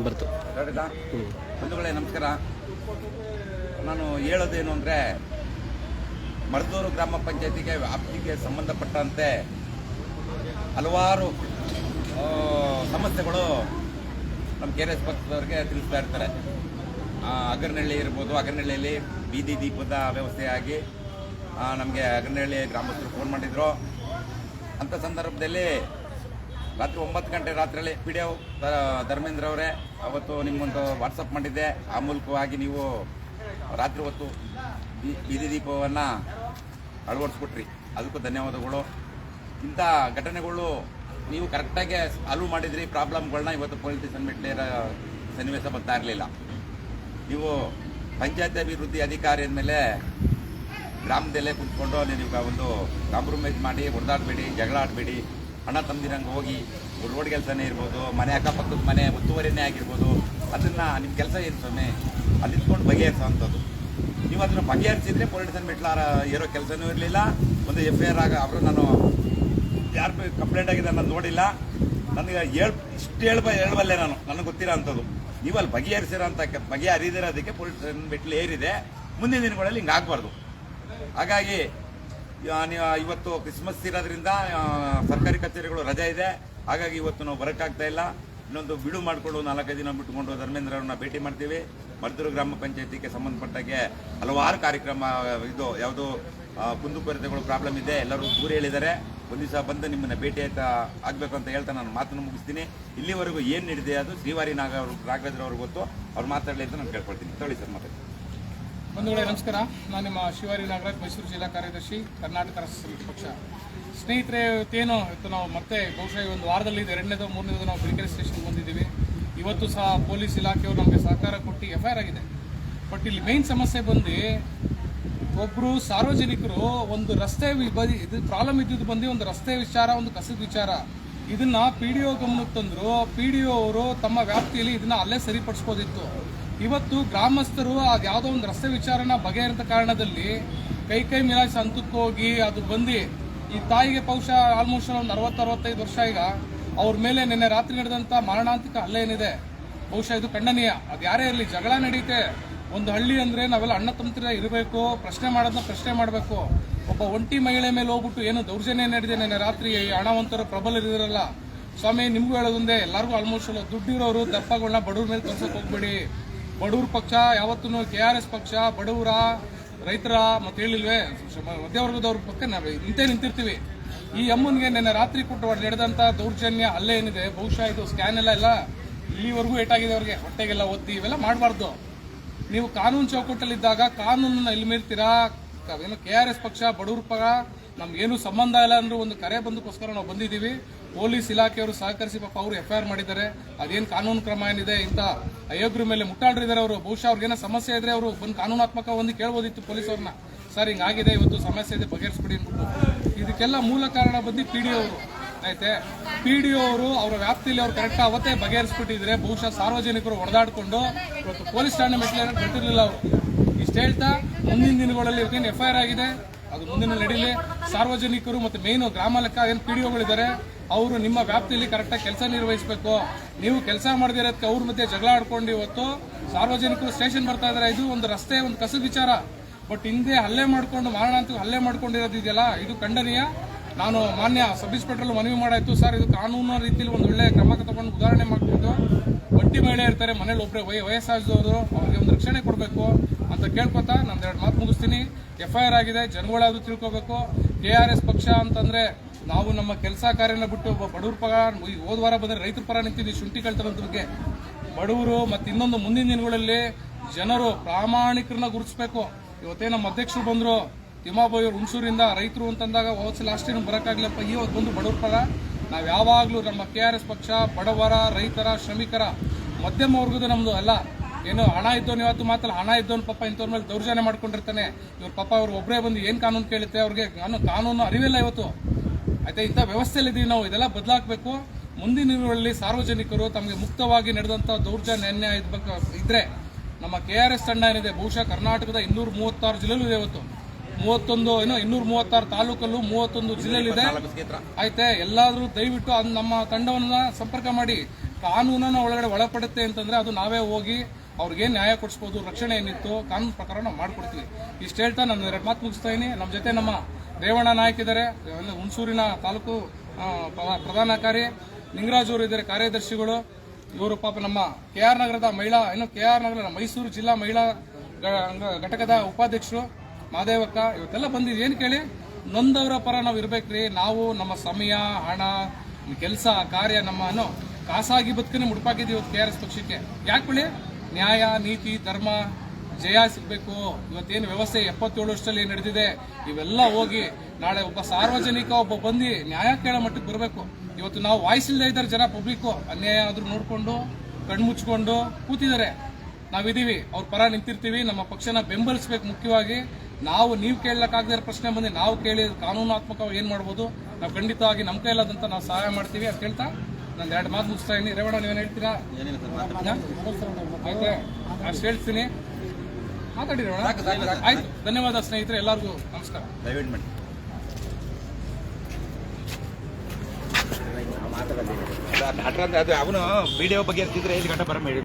ಬರ್ತು. ಬಂಧುಗಳೇ ನಮಸ್ಕಾರ. ನಾನು ಹೇಳೋದೇನು ಅಂದರೆ ಮರದೂರು ಗ್ರಾಮ ಪಂಚಾಯತಿಗೆ ವ್ಯಾಪ್ತಿಗೆ ಸಂಬಂಧಪಟ್ಟಂತೆ ಹಲವಾರು ಸಮಸ್ಯೆಗಳು ನಮ್ಮ ಕೆ ಆರ್ ಎಸ್ ಪಕ್ಷದವ್ರಿಗೆ ತಿಳಿಸ್ತಾ ಇರ್ತಾರೆ. ಅಗರ್ನಹಳ್ಳಿ ಇರ್ಬೋದು ಅಗರ್ನಹಳ್ಳಿಯಲ್ಲಿ ಬೀದಿ ದೀಪದ ವ್ಯವಸ್ಥೆಯಾಗಿ ನಮಗೆ ಅಗರ್ನಹಳ್ಳಿ ಗ್ರಾಮಸ್ಥರು ಫೋನ್ ಮಾಡಿದ್ರು. ಅಂಥ ಸಂದರ್ಭದಲ್ಲಿ ರಾತ್ರಿ ಒಂಬತ್ತು ಗಂಟೆ ರಾತ್ರಿಯಲ್ಲಿ ಪಿ ಡಿ ಧರ್ಮೇಂದ್ರ ಅವರೇ, ಅವತ್ತು ನಿಮ್ಮೊಂದು ವಾಟ್ಸಪ್ ಮಾಡಿದ್ದೆ. ಆ ಮೂಲಕವಾಗಿ ನೀವು ರಾತ್ರಿ ಹೊತ್ತು ಬೀದಿ ದೀಪವನ್ನು ಅಳವಡಿಸ್ಬಿಟ್ರಿ. ಅದಕ್ಕೂ ಧನ್ಯವಾದಗಳು. ಇಂಥ ಘಟನೆಗಳು ನೀವು ಕರೆಕ್ಟಾಗಿ ಸಾಲ್ವ್ ಮಾಡಿದ್ರಿ. ಪ್ರಾಬ್ಲಮ್ಗಳನ್ನ ಇವತ್ತು ಪೊಲೀಸ್ ಸ್ಟೇಷನ್ ಮೆಟ್ಲೇರ ಸನ್ನಿವೇಶ ಬರ್ತಾ ಇರಲಿಲ್ಲ. ನೀವು ಪಂಚಾಯತ್ ಅಭಿವೃದ್ಧಿ ಅಧಿಕಾರಿ ಅಂದಮೇಲೆ ಗ್ರಾಮದಲ್ಲೇ ಕುತ್ಕೊಂಡು ನೀವು ಒಂದು ಕಾಂಪ್ರಮೈಸ್ ಮಾಡಿ ಹೊಡೆದಾಡಬೇಡಿ ಜಗಳ ಆಡಬೇಡಿ ಹಣ ತಂದಿರಂಗೆ ಹೋಗಿ ರೋಡ್ ಕೆಲಸನೇ ಇರ್ಬೋದು, ಮನೆ ಅಕ್ಕಪಕ್ಕದ ಮನೆ ಒತ್ತುವರಿನೇ ಆಗಿರ್ಬೋದು, ಅದನ್ನು ನಿಮ್ಮ ಕೆಲಸ ಏನು ಸ್ವಾಮಿ? ಅಲ್ಲಿ ನಿಂತ್ಕೊಂಡು ಬಗೆಹರಿಸುವಂಥದ್ದು ನೀವು ಅದನ್ನು ಬಗೆಹರಿಸಿದ್ರೆ ಪೊಲೀಸನ್ ಮೆಟ್ಲಾರ ಇರೋ ಕೆಲಸನೂ ಇರಲಿಲ್ಲ, ಒಂದು ಎಫ್ ಐ ಆರ್ ಆಗ ಅವರು ನಾನು ಯಾರು ಕಂಪ್ಲೇಂಟ್ ಆಗಿದೆ ನಾನು ನೋಡಿಲ್ಲ. ನನಗೆ ಹೇಳ್, ಇಷ್ಟು ಹೇಳ್ಬ ಹೇಳಬಲ್ಲೆ ನಾನು, ನನಗೆ ಗೊತ್ತಿರೋ ಅಂಥದ್ದು ನೀವು ಅಲ್ಲಿ ಬಗೆಹರಿಸಿರೋ ಅಂತ ಬಗೆಹರಿದಿರೋದಕ್ಕೆ ಪೊಲೀಸನ್ ಮೆಟ್ಲು ಏರಿದೆ, ಮುಂದಿನ ದಿನಗಳಲ್ಲಿ ಹಿಂಗೆ ಆಗಬಾರ್ದು. ಹಾಗಾಗಿ ಇವತ್ತು ಕ್ರಿಸ್ಮಸ್ ಇರೋದ್ರಿಂದ ಸರ್ಕಾರಿ ಕಚೇರಿಗಳು ರಜೆ ಇದೆ. ಹಾಗಾಗಿ ಇವತ್ತು ನಾವು ಬರೋಕ್ಕಾಗ್ತಾ ಇಲ್ಲ. ಇನ್ನೊಂದು ಬಿಡು ಮಾಡಿಕೊಂಡು ನಾಲ್ಕೈದು ದಿನ ಬಿಟ್ಟುಕೊಂಡು ಧರ್ಮೇಂದ್ರ ಅವ್ರನ್ನ ಭೇಟಿ ಮಾಡ್ತೀವಿ. ಮರ್ದೂರು ಗ್ರಾಮ ಪಂಚಾಯತಿಗೆ ಸಂಬಂಧಪಟ್ಟಾಗೆ ಹಲವಾರು ಕಾರ್ಯಕ್ರಮ, ಇದು, ಯಾವುದು ಕುಂದುಕೊರತೆಗಳು ಪ್ರಾಬ್ಲಮ್ ಇದೆ. ಎಲ್ಲರೂ ದೂರ ಹೇಳಿದ್ದಾರೆ. ಒಂದು ದಿವಸ ಬಂದು ನಿಮ್ಮನ್ನ ಭೇಟಿ ಆಯ್ತಾ, ಆಗಬೇಕು ಅಂತ ಹೇಳ್ತಾ ನಾನು ಮಾತನ್ನು ಮುಗಿಸ್ತೀನಿ. ಇಲ್ಲಿವರೆಗೂ ಏನು ನಡೆದಿದೆ ಅದು ಶ್ರೀವಾರಿ ನಾಗ ಅವರು ರಾಘವೇಂದ್ರ ಅವ್ರಿಗೆ ಗೊತ್ತು. ಅವ್ರು ಮಾತಾಡಲಿ ಅಂತ ನಾನು ಕೇಳ್ಕೊಳ್ತೀನಿ. ತೊಳಿ ಸರ್, ಮಾತಾಡಿ. ಬಂಧುಗಳೇ, ನಮಸ್ಕಾರ. ನಾನು ನಿಮ್ಮ ಶಿವಾರಿ ನಾಗರಾಜ್, ಮೈಸೂರು ಜಿಲ್ಲಾ ಕಾರ್ಯದರ್ಶಿ, ಕರ್ನಾಟಕ ರಾಷ್ಟ್ರ ಪಕ್ಷ. ಸ್ನೇಹಿತರೆ, ಇವತ್ತೇನು, ಇವತ್ತು ನಾವು ಮತ್ತೆ ಬಹುಶಃ ಒಂದು ವಾರದಲ್ಲಿ ಇದು ಎರಡನೇದು, ಮೂರನೇದು ನಾವು ಬಿಳಿಕೆರೆ ಸ್ಟೇಷನ್ಗೆ ಬಂದಿದ್ದೀವಿ. ಇವತ್ತು ಸಹ ಪೊಲೀಸ್ ಇಲಾಖೆಯವರು ನಮಗೆ ಸಹಕಾರ ಕೊಟ್ಟು ಎಫ್ ಐ ಆಗಿದೆ. ಬಟ್ ಇಲ್ಲಿ ಮೇನ್ ಸಮಸ್ಯೆ ಬಂದು ಒಬ್ಬರು ಸಾರ್ವಜನಿಕರು ಒಂದು ರಸ್ತೆ ವಿ- ಬದಿ ಇದು ಪ್ರಾಬ್ಲಮ್ ಇದ್ದಿದ್ದು ಬಂದು ಒಂದು ರಸ್ತೆ ವಿಚಾರ, ಒಂದು ಕಸದ ವಿಚಾರ. ಇದನ್ನು ಪಿ ಡಿ ಒ ಗಮನಕ್ಕೆ ತಂದರು ಪಿ ಡಿ ಒ ಅವರು ತಮ್ಮ ವ್ಯಾಪ್ತಿಯಲ್ಲಿ ಇದನ್ನು ಅಲ್ಲೇ ಸರಿಪಡಿಸ್ಬೋದಿತ್ತು. ಇವತ್ತು ಗ್ರಾಮಸ್ಥರು ಅದು ಯಾವುದೋ ಒಂದು ರಸ್ತೆ ವಿಚಾರನ ಬಗೆಹರಿದ ಕಾರಣದಲ್ಲಿ ಕೈ ಕೈ ಮಿಲಾಯಿಸಿ ಹಂತಕ್ಕೆ ಹೋಗಿ ಅದು ಬಂದು ಈ ತಾಯಿಗೆ ಬಹುಶಃ ಆಲ್ಮೋಸ್ಟ್ ಒಂದು ಅರವತ್ತು, ಅರವತ್ತೈದು ವರ್ಷ ಈಗ. ಅವ್ರ ಮೇಲೆ ನಿನ್ನೆ ರಾತ್ರಿ ನಡೆದಂಥ ಮಾರಣಾಂತಿಕ ಹಲ್ಲೆ ಏನಿದೆ, ಬಹುಶಃ ಇದು ಖಂಡನೀಯ. ಅದು ಯಾರೇ ಇರಲಿ, ಜಗಳ ನಡೀತೆ. ಒಂದು ಹಳ್ಳಿ ಅಂದ್ರೆ ನಾವೆಲ್ಲ ಅಣ್ಣ ತಂತ್ರ ಇರಬೇಕು, ಪ್ರಶ್ನೆ ಮಾಡೋದನ್ನ ಪ್ರಶ್ನೆ ಮಾಡಬೇಕು. ಒಬ್ಬ ಒಂಟಿ ಮಹಿಳೆ ಮೇಲೆ ಹೋಗ್ಬಿಟ್ಟು ಏನು ದೌರ್ಜನ್ಯ ನಡೆದಿದೆ ನಿನ್ನೆ ರಾತ್ರಿ, ಈ ಹಣವಂತರು ಪ್ರಬಲರಿದಿರಲ್ಲ ಸ್ವಾಮಿ, ನಿಮ್ಗೂ ಹೇಳೋದೊಂದೇ ಎಲ್ಲರಿಗೂ ಆಲ್ಮೋಸ್ಟ್ ದುಡ್ಡಿರೋರು ದಪ್ಪಗಳನ್ನ ಬಡವ್ರ ಮೇಲೆ ತೋರ್ಸಕ್ ಹೋಗ್ಬೇಡಿ. ಬಡವ್ರ ಪಕ್ಷ ಯಾವತ್ತೂ ಕೆ ಆರ್ ಎಸ್ ಪಕ್ಷ, ಬಡವರ, ರೈತರ ಮತ್ತೆ ಹೇಳಿಲ್ವೇ? ಮಧ್ಯವರ್ಗದವ್ರ ಪಕ್ಕ ನಾವು ನಿಂತೇ ನಿಂತಿರ್ತೀವಿ. ಈ ಅಮ್ಮನಿಗೆ ನಿನ್ನೆ ರಾತ್ರಿ ಕೊಟ್ಟು ನಡೆದಂತ ದೌರ್ಜನ್ಯ ಅಲ್ಲೇ ಏನಿದೆ? ಬಹುಶಃ ಇದು ಸ್ಕ್ಯಾನ್ ಎಲ್ಲ ಎಲ್ಲ ಇಲ್ಲಿವರೆಗೂ ಏಟಾಗಿದೆ ಅವ್ರಿಗೆ. ಹೊಟ್ಟೆಗೆಲ್ಲ ಒತ್ತಿ ಇವೆಲ್ಲ ಮಾಡಬಾರ್ದು. ನೀವು ಕಾನೂನು ಚೌಕಟ್ಟಲ್ಲಿದ್ದಾಗ ಕಾನೂನನ್ನ ಇಲ್ಲಿ ಮೀರ್ತೀರಾ? ಏನು ಕೆ ಆರ್ ಎಸ್ ಪಕ್ಷ, ಬಡವ್ರ ಪರ ನಮ್ಗೇನು ಸಂಬಂಧ ಇಲ್ಲ ಅಂದ್ರೆ ಒಂದು ಕರೆ ಬಂದಕ್ಕೋಸ್ಕರ ನಾವು ಬಂದಿದ್ದೀವಿ. ಪೊಲೀಸ್ ಇಲಾಖೆಯವರು ಸಹಕರಿಸಿ ಪಾಪ ಅವರು ಎಫ್ ಆರ್ ಮಾಡಿದ್ದಾರೆ. ಅದೇನು ಕಾನೂನು ಕ್ರಮ ಏನಿದೆ ಇಂಥ ಅಯೋಗ್ಯರ ಮೇಲೆ ಮುಟ್ಟಾಡ್ರಿದ್ದಾರೆ ಅವರು. ಬಹುಶಃ ಅವ್ರಿಗೇನೋ ಸಮಸ್ಯೆ ಇದ್ರೆ ಅವರು ಬಂದು ಕಾನೂನಾತ್ಮಕ ಒಂದು ಕೇಳ್ಬೋದಿತ್ತು ಪೊಲೀಸವ್ರನ್ನ. ಸರ್, ಹಿಂಗಾಗಿದೆ, ಇವತ್ತು ಸಮಸ್ಯೆ ಇದೆ, ಬಗೆಹರಿಸ್ಬಿಡಿ ಅಂದ್ಬಿಟ್ಟು. ಇದಕ್ಕೆಲ್ಲ ಮೂಲ ಕಾರಣ ಬಂದು ಪಿ ಡಿ ಅವರು. ಆಯ್ತೆ? ಪಿ ಡಿ ಅವರು ಅವರ ವ್ಯಾಪ್ತಿಯಲ್ಲಿ ಅವ್ರು ಕರೆಕ್ಟ್ ಅವತ್ತೇ ಬಗೆಹರಿಸ್ಬಿಟ್ಟಿದ್ರೆ ಬಹುಶಃ ಸಾರ್ವಜನಿಕರು ಹೊಡೆದಾಡಿಕೊಂಡು ಇವತ್ತು ಪೊಲೀಸ್ ಠಾಣೆ ಮೆಟ್ಟಿಲೇನೋ ಬಿಟ್ಟಿರಲಿಲ್ಲ ಅವರು. ಇಷ್ಟು ಹೇಳ್ತಾ ಮುಂದಿನ ದಿನಗಳಲ್ಲಿ ಇವತ್ತೇನು ಎಫ್ ಐ ಆರ್ ಆಗಿದೆ? ಅದು ಮುಂದಿನ ನಡೀಲಿ ಸಾರ್ವಜನಿಕರು ಮತ್ತು ಮೇನು ಗ್ರಾಮ ಲೆಕ್ಕ ಏನು ಪಿ ಡಿ ಒಗಳಿದ್ದಾರೆ ಅವರು ನಿಮ್ಮ ವ್ಯಾಪ್ತಿಯಲ್ಲಿ ಕರೆಕ್ಟಾಗಿ ಕೆಲಸ ನಿರ್ವಹಿಸಬೇಕು. ನೀವು ಕೆಲಸ ಮಾಡದಿರೋದಕ್ಕೆ ಅವ್ರ ಮಧ್ಯೆ ಜಗಳ ಆಡ್ಕೊಂಡು ಇವತ್ತು ಸಾರ್ವಜನಿಕರು ಸ್ಟೇಷನ್ ಬರ್ತಾ ಇದ್ದಾರೆ ಇದು ಒಂದು ರಸ್ತೆ, ಒಂದು ಕಸು ವಿಚಾರ. ಬಟ್ ಹಿಂದೆ ಹಲ್ಲೆ ಮಾಡ್ಕೊಂಡು ಅಂತ ಹಲ್ಲೆ ಮಾಡ್ಕೊಂಡಿರೋದು ಇದೆಯಲ್ಲ, ಇದು ಖಂಡನೀಯ. ನಾನು ಮಾನ್ಯ ಸಬ್ ಇನ್ಸ್ಪೆಕ್ಟರ್ ಮನವಿ ಮಾಡಾಯ್ತು. ಸರ್, ಇದು ಕಾನೂನು ರೀತಿಯಲ್ಲಿ ಒಂದು ಒಳ್ಳೆ ಕ್ರಮ ತಗೊಂಡು ಉದಾಹರಣೆ ಮಾಡ್ಕೊಂಡು ಬಟ್ಟಿ ಮಹಿಳೆ ಇರ್ತಾರೆ ಮನೇಲಿ ಒಬ್ಬರೇ ವಯ ವಯಸ್ಸಾದವರು ಅವ್ರಿಗೆ ಒಂದು ರಕ್ಷಣೆ ಕೊಡಬೇಕು. ಅಂತ ಕೇಳ್ಕೊತಾ ನಂದು ಎರಡು ಮಾತು ಮುಗಿಸ್ತೀನಿ. ಎಫ್ ಐ ಆರ್ ಆಗಿದೆ ಜನಗಳಾದ್ರೂ ತಿಳ್ಕೊಬೇಕು. ಕೆ ಆರ್ ಎಸ್ ಪಕ್ಷ ಅಂತಂದ್ರೆ ನಾವು ನಮ್ಮ ಕೆಲಸ ಕಾರ್ಯನ ಬಿಟ್ಟು ಬಡವ್ರ ಪರ ಹೋದ ವಾರ ಬಂದ್ರೆ ರೈತರ ಪರ ನಿಂತಿದ್ದೀವಿ, ಶುಂಠಿ ಕಳ್ತನದ ಬಗ್ಗೆ ಬಡವರು ಮತ್ತು ಇನ್ನೊಂದು ಮುಂದಿನ ದಿನಗಳಲ್ಲಿ ಜನರು ಪ್ರಾಮಾಣಿಕರನ್ನ ಗುರುತಿಸ್ಬೇಕು. ಇವತ್ತೇ ನಮ್ಮ ಅಧ್ಯಕ್ಷರು ಬಂದ್ರು, ತಿಮ್ಮಾಬಾಯಿ ಅವರು ಹುಣಸೂರಿಂದ ರೈತರು ಅಂತಂದಾಗ ಹೋದ್ಸಲ ಲಾಸ್ಟ್ ಟೈಮ್ ಬರೋಕ್ಕಾಗ್ಲಪ್ಪ ಈ ಹೊತ್ತು ಬಂದು ಬಡವ್ರ ಪರ. ನಾವು ಯಾವಾಗಲೂ ನಮ್ಮ ಕೆ ಆರ್ ಎಸ್ ಪಕ್ಷ, ಬಡವರ, ರೈತರ, ಶ್ರಮಿಕರ, ಮಧ್ಯಮ ವರ್ಗದ ನಮ್ಮದು ಅಲ್ಲ. ಏನು ಹಣ ಇದ್ದವನು ಇವತ್ತು ಮಾತ್ರ ಹಣ ಇದ್ದವನು ಪಾಪ ಇಂಥವ್ರ ಮೇಲೆ ದೌರ್ಜನ್ಯ ಮಾಡ್ಕೊಂಡಿರ್ತಾನೆ. ಇವ್ರ ಪಾಪ ಅವ್ರು ಒಬ್ಬರೇ ಬಂದು ಏನು ಕಾನೂನು ಕೇಳುತ್ತೆ ಅವ್ರಿಗೆ ಕಾನೂನು ಕಾನೂನು ಅರಿವಿಲ್ಲ ಇವತ್ತು. ಆಯ್ತಾ ಇಂಥ ವ್ಯವಸ್ಥೆಯಲ್ಲಿ ಇದೀವಿ ನಾವು. ಇದೆಲ್ಲ ಬದಲಾಗಬೇಕು. ಮುಂದಿನ ದಿನಗಳಲ್ಲಿ ಸಾರ್ವಜನಿಕರು ತಮಗೆ ಮುಕ್ತವಾಗಿ ನಡೆದಂಥ ದೌರ್ಜನ್ಯ ಅನ್ಯಾಯ ಇದ್ಬೇಕು ಇದ್ರೆ ನಮ್ಮ ಕೆ ಆರ್ ಎಸ್ ತಂಡ ಏನಿದೆ ಬಹುಶಃ ಕರ್ನಾಟಕದ ಇನ್ನೂರ ಮೂವತ್ತಾರು ಜಿಲ್ಲೆಲೂ ಇದೆ ಇವತ್ತು. ಮೂವತ್ತೊಂದು ಏನೋ ಇನ್ನೂರ ಮೂವತ್ತಾರು ತಾಲೂಕಲ್ಲೂ ಮೂವತ್ತೊಂದು ಜಿಲ್ಲೆಯಲ್ಲಿದೆ ಆಯ್ತೆ ಎಲ್ಲಾದ್ರೂ ದಯವಿಟ್ಟು ಅದು ನಮ್ಮ ತಂಡವನ್ನು ಸಂಪರ್ಕ ಮಾಡಿ. ಕಾನೂನನ್ನು ಒಳಗಡೆ ಒಳಪಡುತ್ತೆ ಅಂತಂದ್ರೆ ಅದು ನಾವೇ ಹೋಗಿ ಅವ್ರಿಗೇನು ನ್ಯಾಯ ಕೊಡಿಸ್ಬೋದು, ರಕ್ಷಣೆ ಏನಿತ್ತು ಕಾನೂನು ಪ್ರಕಾರ ನಾವು ಮಾಡ್ಕೊಡ್ತೀವಿ. ಇಷ್ಟು ಹೇಳ್ತಾ ನಾನು ಎರಡು ಮಾತು ಮುಗಿಸ್ತಾ ಇದೀನಿ. ನಮ್ಮ ಜೊತೆ ನಮ್ಮ ರೇವಣ್ಣ ನಾಯಕ್ ಇದ್ದಾರೆ. ಹುಣಸೂರಿನ ತಾಲೂಕು ಪ್ರಧಾನ ಕಾರ್ಯ, ನಿಂಗರಾಜ್ ಅವರು ಇದ್ದಾರೆ, ಕಾರ್ಯದರ್ಶಿಗಳು. ಇವರು ಪಾಪ ನಮ್ಮ ಕೆ ಆರ್ ನಗರದ ಮಹಿಳಾ ಏನು ಕೆ ಆರ್ ನಗರ ಮೈಸೂರು ಜಿಲ್ಲಾ ಮಹಿಳಾ ಘಟಕದ ಉಪಾಧ್ಯಕ್ಷರು ಮಾದೇವಕ್ಕ, ಇವತ್ತೆಲ್ಲ ಬಂದಿದ್ದು ಏನು ಕೇಳಿ? ನೊಂದವರ ಪರ ನಾವು ಇರ್ಬೇಕ್ರಿ. ನಾವು, ನಮ್ಮ ಸಮಯ, ಹಣ, ಕೆಲಸ, ಕಾರ್ಯ ನಮ್ಮ, ಅನ್ನೋ ಖಾಸಗಿ ಬದುಕನೆ ಮುಡುಪಾಕಿದ್ದೀವಿ ಇವತ್ತು ಕೆ ಆರ್ ಎಸ್ ಪಕ್ಷಕ್ಕೆ. ಯಾಕೆ ಬಿಳಿ ನ್ಯಾಯ, ನೀತಿ, ಧರ್ಮ, ಜಯ ಸಿಗಬೇಕು. ಇವತ್ತೇನು ವ್ಯವಸ್ಥೆ ಎಪ್ಪತ್ತೇಳು ವರ್ಷದಲ್ಲಿ ನಡೆದಿದೆ, ಇವೆಲ್ಲ ಹೋಗಿ ನಾಳೆ ಒಬ್ಬ ಸಾರ್ವಜನಿಕ ಒಬ್ಬ ಬಂದು ನ್ಯಾಯ ಕೇಳೋ ಮಟ್ಟಕ್ಕೆ ಬರಬೇಕು. ಇವತ್ತು ನಾವು ವಾಯ್ಸ್ ಇಲ್ಲದೆ ಇದ್ದಾರೆ ಜನ ಪಬ್ಲಿಕ್ ಅನ್ಯಾಯ ಆದ್ರೂ ಕಣ್ಣು ಕಣ್ಮುಚ್ಕೊಂಡು ಕೂತಿದ್ದಾರೆ. ನಾವಿದೀವಿ ಅವ್ರ ಪರ ನಿಂತಿರ್ತೀವಿ, ನಮ್ಮ ಪಕ್ಷನ ಬೆಂಬಲಿಸಬೇಕು ಮುಖ್ಯವಾಗಿ. ನಾವು, ನೀವು ಕೇಳಕ್ಕಾಗದೇ ಇರೋ ಪ್ರಶ್ನೆ ಬಂದು ನಾವು ಕೇಳಿ, ಕಾನೂನಾತ್ಮಕವಾಗಿ ಏನು ಮಾಡ್ಬೋದು? ನಾವು ಖಂಡಿತವಾಗಿ ನಮ್ಮ ಕೈಲಾದಂತ ನಾವು ಸಹಾಯ ಮಾಡ್ತೀವಿ ಅಂತ ಹೇಳ್ತಾ ನಾನು ಎರಡು ಮಾತು ಮುಗಿಸ್ತಾ ಇದ್ದೀನಿ. ರೇವಣ್ಣ ನೀವೇನು ಹೇಳ್ತೀರಾ? ಆಯ್ತಾ? ಅಷ್ಟು ಹೇಳ್ತೀನಿ. ಮಾತಾಡಿ ರೇವಣ್ಣ. ಆಯ್ತು ಧನ್ಯವಾದ ಸ್ನೇಹಿತರೆ ಎಲ್ಲರಿಗೂ ನಮಸ್ಕಾರ. ದಯವಿಟ್ಟು ಮಾಡಿ. ಅದು ಅವನು ವಿಡಿಯೋ ಬಗ್ಗೆ ಇರ್ತಿದ್ರೆ ಐದು ಗಂಟೆ ಬರ